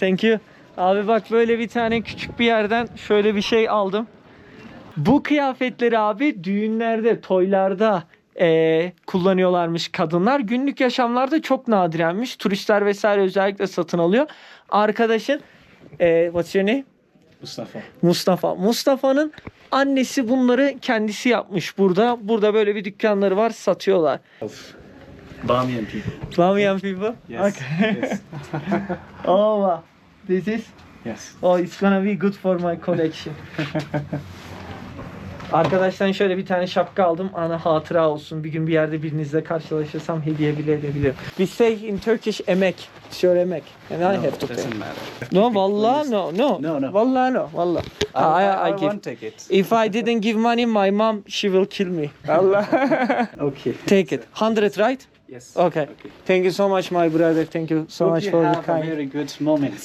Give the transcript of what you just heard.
Thank you. Abi bak böyle bir tane küçük bir yerden şöyle bir şey aldım. Bu kıyafetleri abi düğünlerde, toylarda eee, kullanıyorlarmış kadınlar. Günlük yaşamlarda çok nadirenmiş. Turistler vesaire özellikle satın alıyor. Arkadaşın eee what's your name? Mustafa. Mustafa. Mustafa'nın annesi bunları kendisi yapmış burada. Burada böyle bir dükkanları var satıyorlar. Of Bamiyan people. Bamiyan people? Yes. Okay. yes. oh wow. This is Yes. Oh, it's gonna be good for my collection. Arkadaştan şöyle bir tane şapka aldım. Ana hatıra olsun. Bir gün bir yerde birinizle karşılaşırsam hediye bile edebilirim. We say in Turkish emek. It's your emek. And I have to pay. No, vallahi no, no. No, no. Vallahi no, vallahi. I, I, I, I, give. won't take it. If I didn't give money, my mom, she will kill me. Allah. Okay. Take it. 100, right? Yes. Okay. Thank you so much, my brother. Thank you so Hope much you for the kind. very good moment.